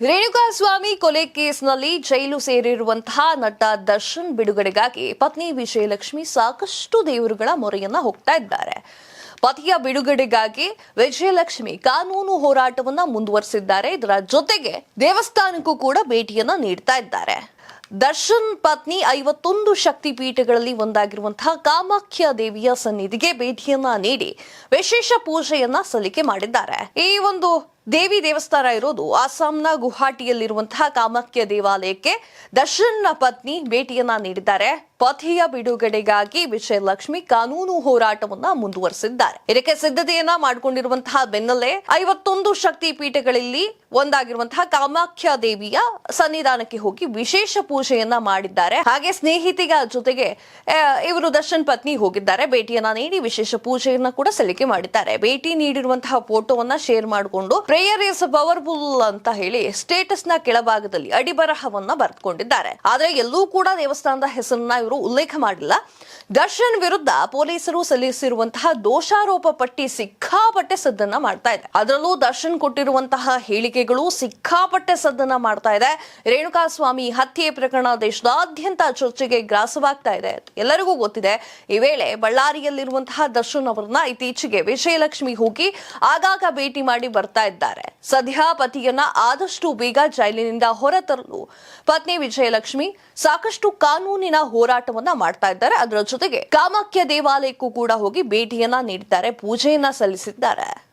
ರೇಣುಕಾಸ್ವಾಮಿ ಕೊಲೆ ಕೇಸ್ನಲ್ಲಿ ಜೈಲು ಸೇರಿರುವಂತಹ ನಟ ದರ್ಶನ್ ಬಿಡುಗಡೆಗಾಗಿ ಪತ್ನಿ ವಿಜಯಲಕ್ಷ್ಮಿ ಸಾಕಷ್ಟು ದೇವರುಗಳ ಮೊರೆಯನ್ನ ಹೋಗ್ತಾ ಇದ್ದಾರೆ. ಪತಿಯ ಬಿಡುಗಡೆಗಾಗಿ ವಿಜಯಲಕ್ಷ್ಮಿ ಕಾನೂನು ಹೋರಾಟವನ್ನ ಮುಂದುವರಿಸಿದ್ದಾರೆ. ಇದರ ಜೊತೆಗೆ ದೇವಸ್ಥಾನಕ್ಕೂ ಕೂಡ ಭೇಟಿಯನ್ನ ನೀಡ್ತಾ ಇದ್ದಾರೆ. ದರ್ಶನ್ ಪತ್ನಿ ಐವತ್ತೊಂದು ಶಕ್ತಿ ಪೀಠಗಳಲ್ಲಿ ಒಂದಾಗಿರುವಂತಹ ಕಾಮಾಖ್ಯ ದೇವಿಯ ಸನ್ನಿಧಿಗೆ ಭೇಟಿಯನ್ನ ನೀಡಿ ವಿಶೇಷ ಪೂಜೆಯನ್ನ ಸಲ್ಲಿಕೆ ಮಾಡಿದ್ದಾರೆ. ಈ ಒಂದು ದೇವಿ ದೇವಸ್ಥಾನ ಇರೋದು ಅಸ್ಸಾಂನ ಗುವಾಹಟಿಯಲ್ಲಿರುವಂತಹ ಕಾಮಾಖ್ಯ ದೇವಾಲಯಕ್ಕೆ ದರ್ಶನ್ನ ಪತ್ನಿ ಭೇಟಿಯನ್ನ ನೀಡಿದ್ದಾರೆ. ಪತಿಯ ಬಿಡುಗಡೆಗಾಗಿ ವಿಜಯಲಕ್ಷ್ಮಿ ಕಾನೂನು ಹೋರಾಟವನ್ನ ಮುಂದುವರೆಸಿದ್ದಾರೆ. ಇದಕ್ಕೆ ಸಿದ್ಧತೆಯನ್ನ ಮಾಡಿಕೊಂಡಿರುವಂತಹ ಬೆನ್ನಲ್ಲೇ ಐವತ್ತೊಂದು ಶಕ್ತಿ ಪೀಠಗಳಲ್ಲಿ ಒಂದಾಗಿರುವಂತಹ ಕಾಮಾಖ್ಯ ದೇವಿಯ ಸನ್ನಿಧಾನಕ್ಕೆ ಹೋಗಿ ವಿಶೇಷ ಪೂಜೆಯನ್ನ ಮಾಡಿದ್ದಾರೆ. ಹಾಗೆ ಸ್ನೇಹಿತಿಗ ಜೊತೆಗೆ ಇವರು ದರ್ಶನ್ ಪತ್ನಿ ಹೋಗಿದ್ದಾರೆ. ಭೇಟಿಯನ್ನ ನೀಡಿ ವಿಶೇಷ ಪೂಜೆಯನ್ನ ಕೂಡ ಸಲ್ಲಿಕೆ ಮಾಡಿದ್ದಾರೆ. ಭೇಟಿ ನೀಡಿರುವಂತಹ ಫೋಟೋವನ್ನ ಶೇರ್ ಮಾಡಿಕೊಂಡು ಪ್ರೇಯರ್ ಇಸ್ ಪವರ್ಫುಲ್ ಅಂತ ಹೇಳಿ ಸ್ಟೇಟಸ್ನ ಕೆಳಭಾಗದಲ್ಲಿ ಅಡಿಬರಹವನ್ನ ಬರೆದುಕೊಂಡಿದ್ದಾರೆ. ಆದ್ರೆ ಎಲ್ಲೂ ಕೂಡ ದೇವಸ್ಥಾನದ ಹೆಸರನ್ನ ಇವರು ಉಲ್ಲೇಖ ಮಾಡಿಲ್ಲ. ದರ್ಶನ್ ವಿರುದ್ಧ ಪೊಲೀಸರು ಸಲ್ಲಿಸಿರುವಂತಹ ದೋಷಾರೋಪ ಪಟ್ಟಿ ಸಿಕ್ಕಾಪಟ್ಟೆ ಸದ್ದನ್ನ ಮಾಡ್ತಾ ಇದೆ. ಅದರಲ್ಲೂ ದರ್ಶನ್ ಕೊಟ್ಟಿರುವಂತಹ ಹೇಳಿಕೆಗಳು ಸಿಕ್ಕಾಪಟ್ಟೆ ಸದ್ದನ್ನ ಮಾಡ್ತಾ ಇದೆ. ರೇಣುಕಾಸ್ವಾಮಿ ಹತ್ಯೆ ಪ್ರಕರಣ ದೇಶದಾದ್ಯಂತ ಚರ್ಚೆಗೆ ಗ್ರಾಸವಾಗ್ತಾ ಇದೆ ಎಲ್ಲರಿಗೂ ಗೊತ್ತಿದೆ. ಈ ವೇಳೆ ಬಳ್ಳಾರಿಯಲ್ಲಿರುವಂತಹ ದರ್ಶನ್ ಅವರನ್ನ ಇತ್ತೀಚೆಗೆ ವಿಜಯಲಕ್ಷ್ಮಿ ಹೋಗಿ ಆಗಾಗ ಭೇಟಿ ಮಾಡಿ ಬರ್ತಾ ಇದ್ದಾರೆ. ಸದ್ಯ ಪತಿಯನ್ನ ಆದಷ್ಟು ಬೇಗ ಜೈಲಿನಿಂದ ಹೊರತರಲು ಪತ್ನಿ ವಿಜಯಲಕ್ಷ್ಮಿ ಸಾಕಷ್ಟು ಕಾನೂನಿನ ಹೋರಾಟವನ್ನ ಮಾಡ್ತಾ ಇದ್ದಾರೆ. ಅದರ ಜೊತೆಗೆ ಕಾಮಾಖ್ಯ ದೇವಾಲಯಕ್ಕೂ ಕೂಡ ಹೋಗಿ ಭೇಟಿಯನ್ನ ನೀಡಿದ್ದಾರೆ ಪೂಜೆಯನ್ನ ಸಲ್ಲಿಸಿದ್ದಾರೆ.